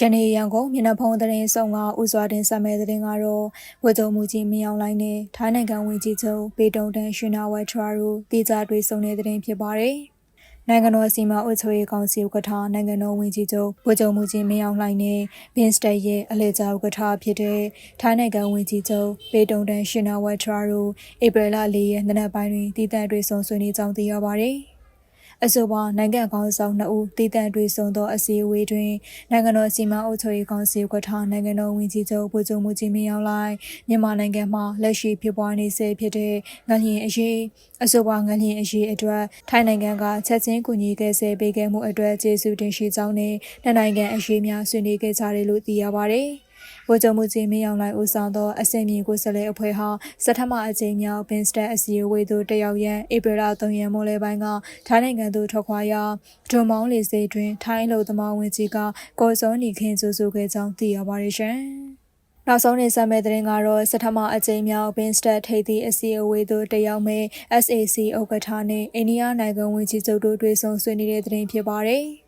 ယနေ့ရန်ကုန်မျက်နှာဖုံးသတင်းဆောင်ကဥစွာတင်ဆက်မဲ့သတင်းကတော့ဝတ်ကြုံမှုကြီးမင်းအောင်လိုင်းနဲ့ထိုင်းနိုင်ငံဝင်ကြီးချုပ်ပေတုံတန်ရှင်နာဝက်ထရာတို့တေချာတွေ့ဆုံတဲ့သတင်းဖြစ်ပါတယ်။နိုင်ငံတော်စီမံအုပ်ချုပ်ရေးကောင်စီဥက္ကဋ္ဌနိုင်ငံတော်ဝင်ကြီးချုပ်ဝတ်ကြုံမှုကြီးမင်းအောင်လိုင်းနဲ့ဘင်းစတက်ရဲ့အလဲကျဥက္ကဋ္ဌဖြစ်တဲ့ထိုင်းနိုင်ငံဝင်ကြီးချုပ်ပေတုံတန်ရှင်နာဝက်ထရာတို့ဧပြီလ၄ရက်နေ့နက်ပိုင်းတွင်တည်တံ့တွေ့ဆုံဆွေးနွေးကြောင်းသိရပါတယ်။ အဆိုပါနိုင်ငံကောင်းဆောင်နှစ်ဦးတည်တံ့တွေ့ဆုံသောအစည်းအဝေးတွင်နိုင်ငံတော်စီမံအုပ်ချုပ်ရေးကောင်စီဥက္ကဋ္ဌနိုင်ငံတော်ဝန်ကြီးချုပ်ဗိုလ်ချုပ်မှုကြီးမင်းအောင်လှိုင်မြန်မာနိုင်ငံမှာလက်ရှိဖြစ်ပွားနေဆဲဖြစ်တဲ့ငလျင်အရေးအဆိုပါငလျင်အရေးအတွက်ထိုင်းနိုင်ငံကချက်ချင်းကူညီခဲ့ဆဲပေးခဲ့မှုအတွက်ကျေးဇူးတင်ရှိကြောင်းနဲ့နိုင်ငံအရေးများဆွေးနွေးခဲ့ကြတယ်လို့သိရပါတယ်။ ဗိုလ်ချုပ်မှုကြီးမင်းအောင်လှိုင်ဦးဆောင်သောအစင်မြင့်ကိုယ်စားလှယ်အဖွဲ့ဟာစက်ထမအကြိမ်မြောက်ဘင်စတက်အစည်းအဝေးသို့တက်ရောက်ရန်ဧပြီလ3ရက်မိုးလယ်ပိုင်းကထိုင်းနိုင်ငံသို့ထွက်ခွာရာဒွန်မောင်းလေဆိပ်တွင် ထိုင်းလူသမားဝင်ကြီးကကော်စောနီခင်ကျူဆူခဲ့ကြောင်းသိရပါတယ်ရှင်။နောက်ဆုံးနေဆက်မဲ့တဲ့ရင်ကတော့စထမအကြိမ်မြောက်ဘင်စတက်ထိပ်သီးအစည်းအဝေးသို့တက်ရောက်မဲ့ SAC ဥက္ကဋ္ဌနဲ့အိန္ဒိယနိုင်ငံဝန်ကြီးချုပ်တို့တွေ့ဆုံဆွေးနွေးတဲ့တဲ့ရင်ဖြစ်ပါတယ်။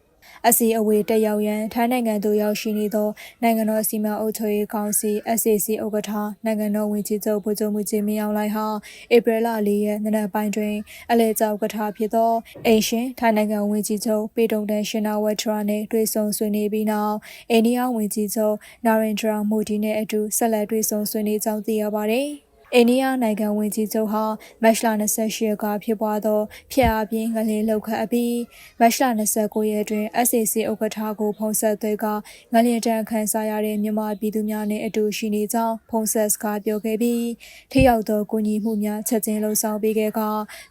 အစီအဝေးတက်ရောက်ရန်ထိုင်းနိုင်ငံသို့ရောက်ရှိနေသောနိုင်ငံတော်စီမံအုပ်ချုပ်ရေးကောင်စီ SAC ဥက္ကဋ္ဌနိုင်ငံတော်ဝန်ကြီးချုပ်ဗိုလ်ချုပ်မှုကြီးမင်းအောင်လှိုင်ဟာဧပြီလ၄ရက်နေ့နက်ပိုင်းတွင်အလဲကျဥက္ကဋ္ဌဖြစ်သောအိရှင်ထိုင်းနိုင်ငံဝန်ကြီးချုပ်ပေတုံတန်ရှင်နာဝက်ထရာနှင့်တွေ့ဆုံဆွေးနွေးပြီးနောက်အိန္ဒိယဝန်ကြီးချုပ်နာရင်ဒရာမိုဒီနှင့်အတူဆက်လက်တွေ့ဆုံဆွေးနွေးကြောင်းသိရပါသည်။ အိန္ဒိယနိုင်ငံဝန်ကြီးချုပ်ဟာမတ်လ28ရက်ကဖြစ်ပွားသောဖျက်အပြင်းငလင်းလောက်ခတ်အပြီးမတ်လ29ရက်တွင် SAC ဥက္ကဋ္ဌကိုဖုံးဆက်သွဲကငလင်းတန်းခန်းစားရတဲ့မြန်မာပြည်သူများနှင့်အတူရှိနေကြောင်းဖုံးဆက်စကားပြောခဲ့ပြီးထိရောက်သောကူညီမှုများချက်ချင်းလှုံ့ဆော်ပေးခဲ့က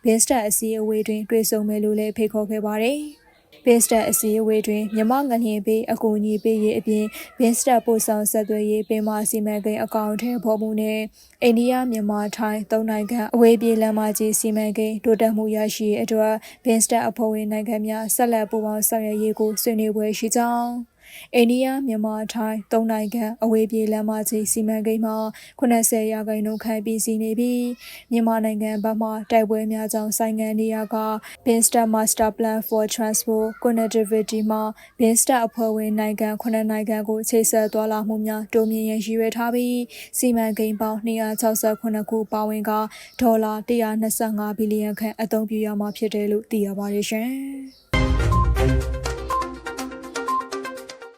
ဘင်းစတက်အစည်းအဝေးတွင်တွေ့ဆုံမယ်လို့လည်းဖိတ်ခေါ်ခဲ့ပါတယ်။ ဘင်းစတက်အစည်းအဝေးတွင်မြမငလျင်ပေးအကူအညီပေးရေးအပြင်ဘင်းစတက်ပို့ဆောင်ဆက်သွယ်ရေးပင်မစီမံကိန်းအကောင့်ထဲပေါ်မှုနဲ့အိန္ဒိယမြန်မာထိုင်းသုံးနိုင်ငံအဝေးပြေးလမ်းမကြီးစီမံကိန်းတိုးတက်မှုရရှိရေးအတွက်ဘင်းစတက်အဖွဲ့ဝင်နိုင်ငံများဆက်လက်ပူးပေါင်းဆောင်ရွက်ရေးကိုဆွေးနွေးပွဲရှိကြောင်း အိန္ဒိယမြန်မာထိုင်းသုံးနိုင်ငံအဝေးပြေးလမ်းမကြီးစီမံကိန်းမှာ80ရာခိုင်နှုန်းခန့်ပြီးစီးနေပြီးမြန်မာနိုင်ငံဘက်မှတိုက်ပွဲများကြောင့်ဆိုင်ငံနေရက Binstar Master Plan for Transport Connectivity မှာ Binstar အဖွဲ့ဝင်နိုင်ငံ9နိုင်ငံကိုချိတ်ဆက်သွားလာမှုများတိုးမြင့်ရန်ရည်ရွယ်ထားပြီးစီမံကိန်းပေါင်း268ခုပါဝင်ကဒေါ်လာ125ဘီလီယံခန့်အသုံးပြုရမှာဖြစ်တယ်လို့သိရပါတယ်ရှင်။